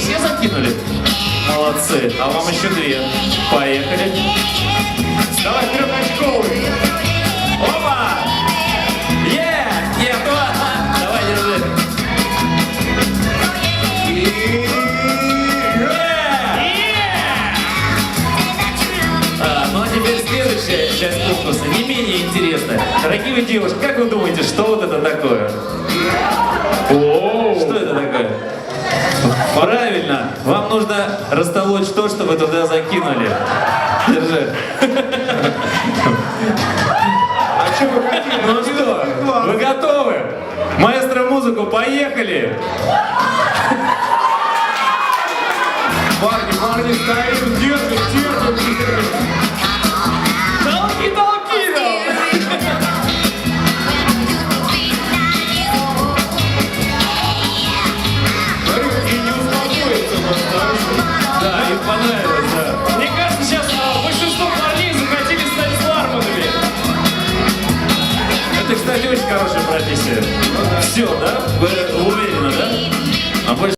Все, закинули? Молодцы. А вам еще две. Поехали. Давай, трехочковый. Опа! Е! А! Давай, держи. А, ну а теперь следующая часть конкурса, не менее интересная. Дорогие девушки, как вы думаете, что вот это такое? Такое? Правильно, вам нужно растолочь то, что вы туда закинули. Держи. А что вы хотели? Ну что, вы готовы? Маэстро музыку, поехали! Парни, парни стоим, держим, держим, держим. Понравилось, да. Мне кажется, сейчас а, большинство парней захотели стать барменами. Это, кстати, очень хорошая профессия. Все, да? Вы уверены, да?